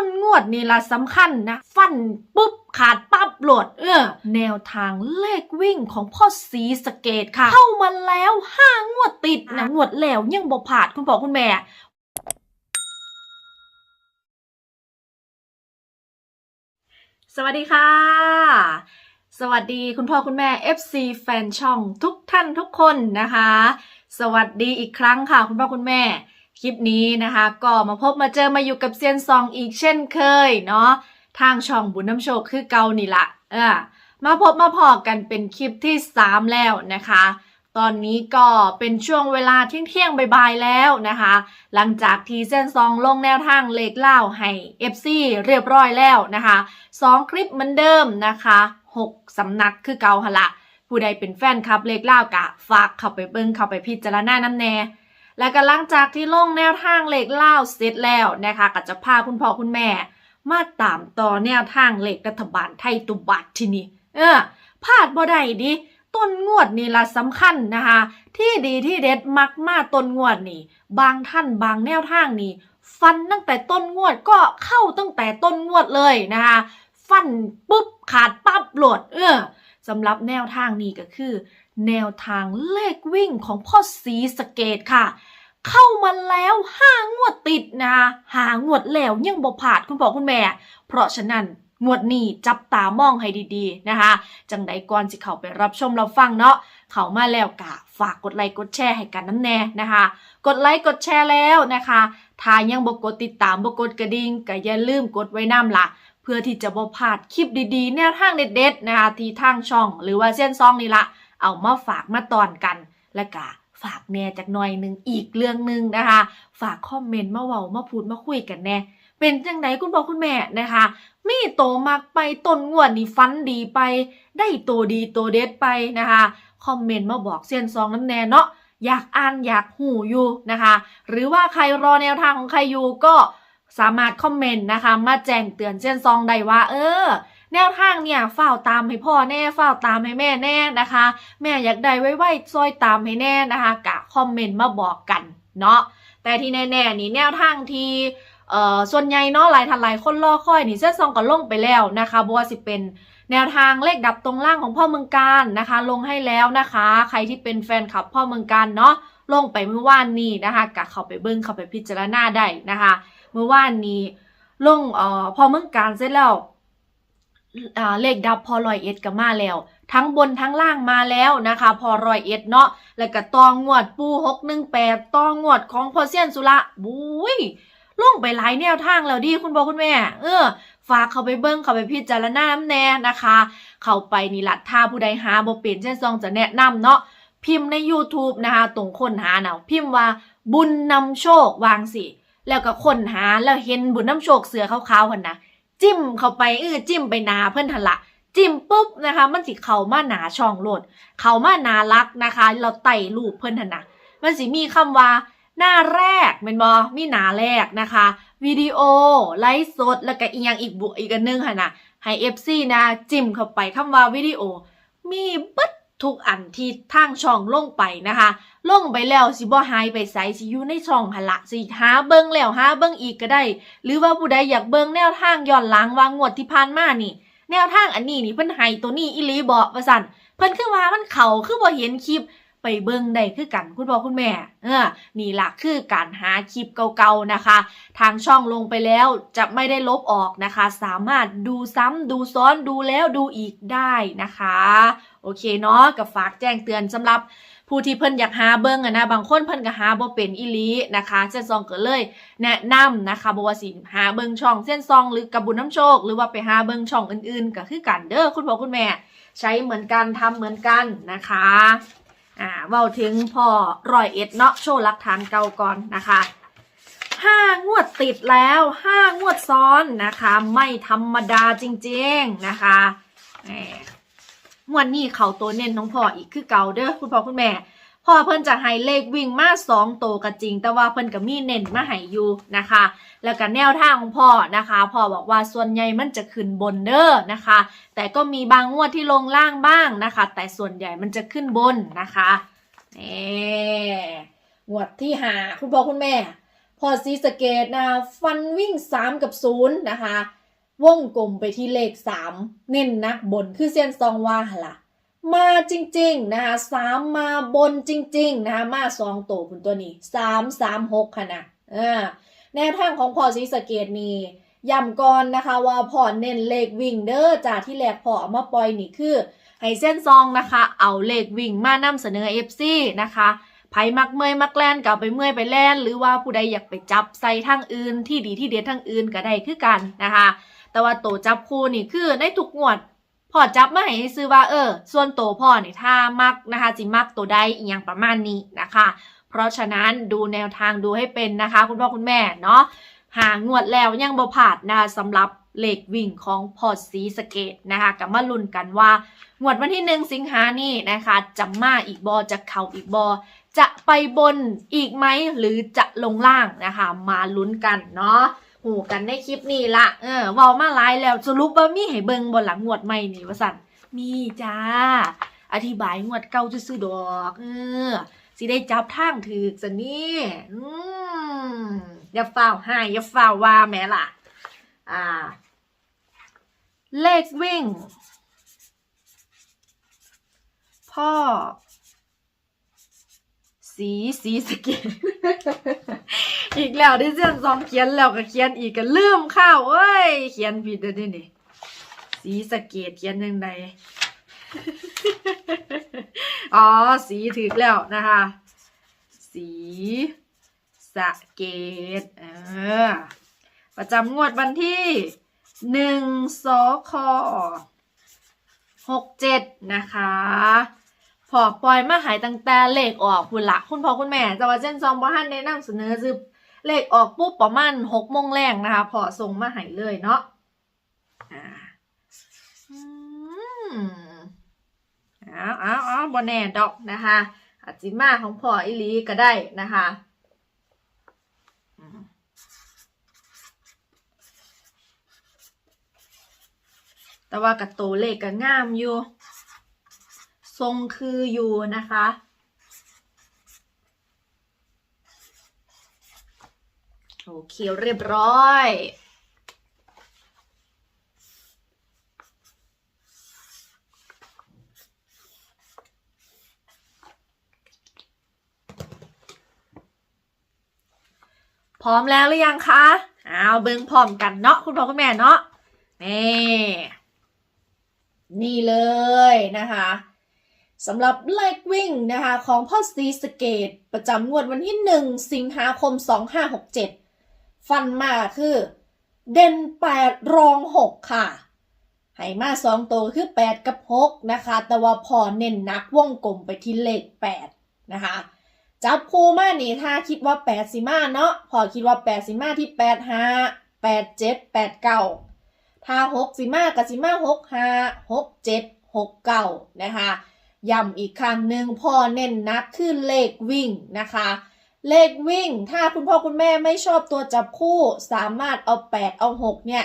ต้นงวดนี่ละสำคัญนะ ฟันปุ๊บขาดปั๊บโหลดเออแนวทางเลขวิ่งของพ่อสีสเกตค่ะ เข้ามาแล้วห้างวดติดนะงวดแล้วยังบ่ผ่านคุณพ่อคุณแม่สวัสดีค่ะ สวัสดีคุณพ่อคุณแม่ FC แฟนช่องทุกท่านทุกคนนะคะ สวัสดีอีกครั้งค่ะ คุณพ่อคุณแม่ คลิปนี้นะคะก็มาพบมาเจอมาอยู่กับเซียนซองอีกเช่นเคยเนาะทางช่องบุญน้ำโชคคือเกานี่ละเออมาพบมาพอกันเป็นคลิปที่ 3 แล้วนะคะ ตอนนี้ก็เป็นช่วงเวลาเที่ยงเที่ยงบ่ายๆแล้วนะคะ หลังจากที่เส้นซองลงแนวทางเลขเล่าให้ FC เรียบร้อยแล้วนะคะสองคลิปเหมือนเดิมนะคะหกสำนักคือเกาหละ ผู้ใดเป็นแฟนคลับเลขเล่ากะฝากเข้าไปเบิ่งเข้าไปพิจารณาน้ำแน่ และก็หลังจากที่ลงแนวทางเลขเล่าเสร็จแล้วนะคะก็จะพาคุณพ่อคุณแม่ มาตามต่อแนวทางเลขรัฐบาลไทยตุบัตที่นี่เออพลาดบ่ได้ดิต้นงวดนี่ละสำคัญนะคะ ที่ดีที่เด็ดมักมาต้นงวดนี่ บางท่านบางแนวทางนี่ฟันตั้งแต่ต้นงวดก็เข้าตั้งแต่ต้นงวดเลยนะคะ ฟันปุ๊บขาดปั๊บโหลดเออ สำหรับแนวทางนี้ก็คือ แนวทางเลขวิ่งของพ่อสีสเกตค่ะ เข้ามาแล้วห้างวดติดนะหางวดแล้วยังบ่ผ่านคุณพ่อคุณแม่ เพราะฉะนั้นงวดนี้จับตามองให้ดีๆนะคะ จังใดก่อนสิเข้าไปรับชมเรับฟังเนาะเข้ามาแล้วกะฝากกดไลค์กดแชร์ให้กันน้ำแน่นะคะ กดไลค์กดแชร์แล้วนะคะถ้ายังบ่กดติดตามบ่กดกระดิ่งก็อย่าลืมกดไว้น้ำล่ะ พื่อที่จะบ่พลาดคลิปดีๆ แนวทางเด็ดๆนะคะที่ทางช่อง หรือว่าเส้นซองนี่ละเอามาฝากมาตอนกันและกะฝากแน่จากหน่อยหนึ่งอีกเรื่องหนึ่งนะคะ ฝากคอมเมนต์มาเว้ามาพูดมาคุยกันแน่เป็นจังไดคุณพ่อคุณแม่นะคะ มีโตมักไปต้นงวดนี่ฟันดีไป ได้โตดีโตเด็ดไปนะคะคอมเมนต์มาบอกเซียนซองน้ำแน่เนาะอยากอ่านอยากหูอยู่นะคะ หรือว่าใครรอแนวทางของใครอยู่ก็ สามารถคอมเมนต์นะคะ มาแจ้งเตือนเช่นซองได้ว่า เออ แนวทางเนี่ยเฝ้าตามให้พ่อแน่เฝ้าตามให้แม่แน่นะคะ แม่อยากได้ไว้ๆซอยตามให้แน่นะคะกะคอมเมนต์มาบอกกันเนาะแต่ที่แน่ๆนี่แนวทางที่เอ่อส่วนใหญ่เนาะหลายท่านหลายคนรอคอยนี่เส้นซองก็ลงไปแล้วนะคะบัวสิเป็น แนวทางเลขดับตรงล่างของพ่อเมืองการนะคะ ลงให้แล้วนะคะ ใครที่เป็นแฟนคลับพ่อเมืองการเนาะลงไปเมื่อวานนี้นะคะกะเข้าไปเบิ้งเข้าไปพิจารณาได้นะคะเมื่อวานนี้ลงเอ่อพ่อเมืองการเสร็จแล้วเลขดับพอรอยเอ็ดก็มาแล้ว ทั้งบนทั้งล่างมาแล้วนะคะ พอรอยเอ็ดเนาะแล้วก็ตองงวดปูหกหนึ่งแปดตองงวดของพอเซียนสุระบุ้ยลงไปหลายแนวทางแล้วดิคุณพ่อคุณแม่ เออ ฝากเขาไปเบิ้งเขาไปพิจารณาน้ำแน่นะคะ เขาไปนี่ละถ้าผู้ใดหาบ่เป็นเช่นซองจะแนะนำเนาะพิมพ์ใน YouTube นะคะตรงค้นหาเนาะพิมพ์ว่าบุญนำโชควางสิ แล้วก็ค้นหาแล้วเห็นบุญนำโชคเสือขาวๆหันนะจิ้มเข้าไปเออจิ้มไปนาเพื่อนทันละจิ้มปุ๊บนะคะ มันสิเข้ามาหนาช่องโหลด เข้ามาหนารักนะคะ เราไต่รูปเพื่อนทันนะมันสิมีคำว่า หน้าแรกเป็นบอมีหนาแรกนะคะ วิดีโอ ไลฟ์สด แล้วก็อีกอย่างอีกบุอีกอันหนึงค่ะนะให้ FC นะจิ้มเข้าไปคำว่าวิดีโอ มีบิดทุกอันที่ทางช่องลงไปนะคะ ลงไปแล้วสิบ่หายไปไสสิอยู่ในช่องหละสิหาเบิ่งแล้วหาเบิ่งอีกก็ได้ หรือว่าผู้ใดอยากเบิ่งแนวทางย้อนหลังวางงวดที่ผ่านมานี่ แนวทางอันนี้นี่เพิ่นให้ตัวนี้อีหลีบ่ว่าซั่นเพิ่นคือว่ามันเข้าคือบ่เห็นคลิป ไปเบิ่งได้คือกันคุณพ่อคุณแม่ เออ นี่ล่ะคือการหาคลิปเก่าๆนะคะ ทางช่องลงไปแล้วจะไม่ได้ลบออกนะคะ สามารถดูซ้ำดูซ้อนดูแล้วดูอีกได้นะคะ โอเคเนาะก็ฝากแจ้งเตือนสำหรับผู้ที่เพิ่นอยากหาเบิ่งอะนะบางคนเพิ่นก็หาบ่เป็นอีลีนะคะเส้นซองก็เลย แนะนำนะคะบ่ว่าสิหาเบิ่งช่องเส้นซองหรือกับบุญน้ำโชค หรือว่าไปหาเบิ่งช่องอื่นๆ ก็คือกันเด้อคุณพ่อคุณแม่ ใช้เหมือนกันทำเหมือนกันนะคะ อ่าเว้าถึงพ่อรอยเอ็ดเนาะโชว์หลักฐานเก่าก่อนนะคะห้างวดติดแล้วห้างวดซ้อนนะคะ ไม่ธรรมดาจริงๆนะคะแหมงวดนี้เขาตัวเน้นของพ่ออีกคือเก่าเด้อคุณพ่อคุณแม่ พ่อเพิ่นจะให้เลขวิ่งมาสองโตวก็จริง แต่ว่าเพิ่นก็มีเน้นมาให้อยู่นะคะ แล้วก็แนวทางของพ่อนะคะพ่อบอกว่าส่วนใหญ่มันจะขึ้นบนเด้อนะคะ แต่ก็มีบางงวดที่ลงล่างบ้างนะคะ แต่ส่วนใหญ่มันจะขึ้นบนนะคะนี่งวดที่หาคุณพ่อคุณแม่พอซีสเกตนะคะฟันวิ่ง 3 กับ 0 นะคะ วงกลมไปที่เลข 3 เน้นนักบนคือเซียนซองว่าล่ะ มาจริงๆนะคะสามมาบนจริง ๆ นะคะมาสองตัวคุณตัวนี้สามสามหกค่ะนะอ่าแนวทางของพอศรีสะเกดนี่ย้ำก่อนนะคะว่าพอเน้นเลขวิ่งเด้อจากที่แรกพอเอามาปล่อยนี่คือให้เส้นซองนะคะ เอาเลขวิ่งมานำเสนอ FC นะคะไผมักเมอยมักแล่นก็เอาไปเมื่อยไปแล่น หรือว่าผู้ใดอยากไปจับใส่ทางอื่นที่ดีที่เด็ดทางอื่นก็ได้คือกันนะคะ แต่ว่าโตจับคู่นี่คือในทุกงวด พอจับมาให้ซื้อว่าเออ ส่วนโตวพ่อนี่ยถ้ามักนะคะจิมักตัวใดอีกอย่างประมาณนี้นะคะ เพราะฉะนั้นดูแนวทางดูให้เป็นนะคะ คุณพ่อคุณแม่เนาะหางวดแล้วยังบ่ผาดนะคะสำหรับเลขวิ่งของพอสีสเกตนะคะกับมาลุ้นกันว่างวดวันที่หนึ่งสิงหานี่นะคะจะมาอีกบอจะเข่าอีกบอจะไปบนอีกไหมหรือจะลงล่างนะคะ มาลุ้นกันเนาะ หูกันในคลิปนี้ละเออว้ามาหลแล้วสรุปว่ามีให้เบิงบนหลังงวดใหม่นี่ว่าสันมีจ้า อธิบายงวดเก่าซื่อดอก เออสิได้จับทางถือสันนี่อืมอย่าฝ้าวให้อย่าฝ้าวว่าแม่ล่ะ อ่า เลขวิ่ง พ่อ สีสีสเกตอีกแล้วที่เสียนซองเขียนแล้วก็เขียนอีกก็ลืมข้าวเอ้ย เขียนผิดแล้วนี่นี่สีสเกตเขียนยังไงอ๋อ สีถึกแล้วนะคะ สีสะเกตเออประจำงวดวันที่หนึ่งสคหกเจ็ดนะคะ พอปล่อยมาหายตั้งแต่เลขออกคุณละคุณพ่อคุณแม่แต่ว่าเจนซองบ้านแนะนำเสนอคือเลขออกปุ๊บประมาณหกโมงแรงนะคะพอส่งมาหายเลยเนาะอ่าอืมเอาเอาเอาบอแน่ดอกนะคะอาจิมาของพ่ออิลีก็ได้นะคะแต่ว่ากับตัวเลขก็งามอยู่ ทรงคืออยู่นะคะ โอเคเรียบร้อยพร้อมแล้วหรือยังคะ เอาเบิ้งพร้อมกันเนาะคุณพ่อคุณแม่เนาะ นี่ นี่เลยนะคะ สำหรับเลขวิ่งนะคะของพ่อซีสเกต ประจำงวดวันที่ 1 สิงหาคม 2567 ฟันมาคือ เด่น 8 รอง 6 ค่ะให้มา2ตัวคือ 8 กับ 6 นะคะ แต่ว่าพอเน้นนักวงกลมไปที่เลข 8 นะคะ จับคู่มานี่ถ้าคิดว่า 8 สิมาเนาะพอคิดว่า 8 สิมาที่ 8 5 8 7 8 9 ถ้าหกสิมากับสิมาหกห้าหกเจ็ดหกเก้านะคะ ย้ำอีกครั้งหนึ่งพ่อเน้นนักขึ้นเลขวิ่งนะคะ เลขวิ่ง ถ้าคุณพ่อคุณแม่ไม่ชอบตัวจับคู่สามารถเอาแปดเอาหกเนี่ย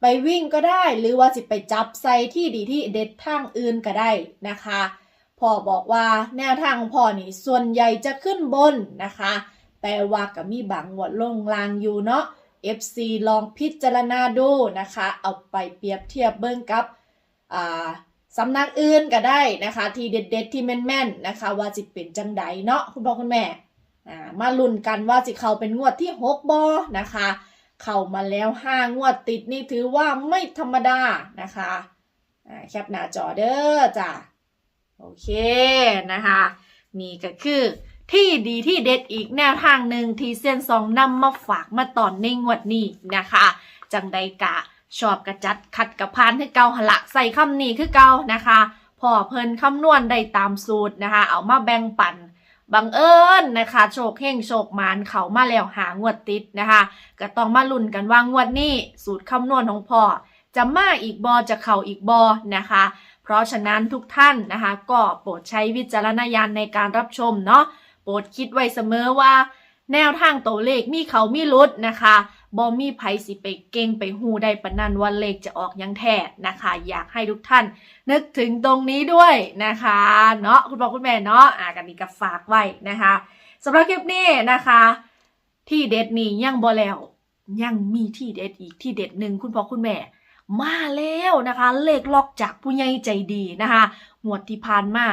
ไปวิ่งก็ได้หรือว่าจะไปจับใส่ที่ดีที่เด็ดทางอื่นก็ได้นะคะพ่อบอกว่าแนวทางของพ่อนี่ส่วนใหญ่จะขึ้นบนนะคะ แต่ว่าก็มีบางงวดลงลางอยู่เนาะ FC ลองพิจารณาดูนะคะ เอาไปเปรียบเทียบเบิ่งกับอ่า สำนักอื่นก็ได้นะคะ ที่เด็ดๆที่แม่นๆนะคะ ว่าจิเป็นจังใดเนาะคุณพ่อคุณแม่มาลุ้นกันว่าจิเขาเป็นงวดที่ 6บอนะคะ เข้ามาแล้ว 5 งวดติดนี่ถือว่าไม่ธรรมดานะคะแคปหน้าจอเด้อจ้ะโอเคนะคะ นี่ก็คือที่ดีที่เด็ดอีกแนวทางหนึ่งที่เซียนซองนำมาฝากมาตอนในงวดนี้นะคะ จังใดกะ ชอบกระจัดขัดกับพานคือเกาหละใส่คำนี้คือเกานะคะพอเพิ่นคำนวณได้ตามสูตรนะคะ เอามาแบ่งปันบังเอิญนะคะ โชคเฮงโชคหมานเขามาแล้วหางวดติดนะคะ ก็ต้องมาลุ้นกันว่างวดนี้สูตรคำนวณของพ่อจะมาอีกบอจะเข่าอีกบอนะคะ เพราะฉะนั้นทุกท่านนะคะ ก็โปรดใช้วิจารณญาณในการรับชมเนาะโปรดคิดไว้เสมอว่า แนวทางตัวเลขมีเขามีลุดนะคะ บอมีไผสิไปเก่งไปหูได้ปานนันว่าเลขจะออกยังแท้นะคะ อยากให้ทุกท่าน นึกถึงตรงนี้ด้วยนะคะเนาะคุณพ่อคุณแม่เนาะอ่ากันนี้ก็ฝากไว้นะคะสำหรับคลิปนี้นะคะ ที่เด็ดนี่ยังบ่แล้วยังมีที่เด็ดอีกที่เด็ดหนึ่งคุณพ่อคุณแม่ มาแล้วนะคะ เลขล็อกจากผู้ใหญ่ใจดีนะคะหวดที่ผ่านมา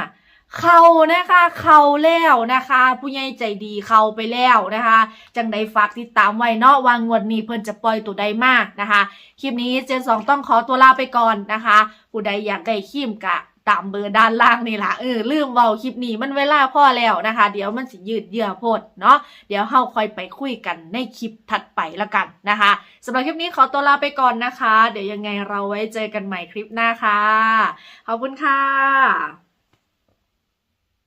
เขานะคะเขาแล้วนะคะ ผู้ใหญ่ใจดีเขาไปแล้วนะคะ จังใดฝากติดตามไว้เนาะวางงวดนี้เพิ่นจะปล่อยตัวใดมากนะคะ คลิปนี้เจนสองต้องขอตัวลาไปก่อนนะคะ ผู้ใดอยากได้ครีมกะตามเบอร์ด้านล่างนี่ล่ะเออลืมเว้าคลิปนี้มันเวลาพ่อแล้วนะคะ เดี๋ยวมันสิยืดเยื้อโพดเนาะเดี๋ยวเฮาค่อยไปคุยกันในคลิปถัดไปละกันนะคะสำหรับคลิปนี้ขอตัวลาไปก่อนนะคะ เดี๋ยวยังไงเราไว้เจอกันใหม่คลิปหน้าค่ะขอบคุณค่ะ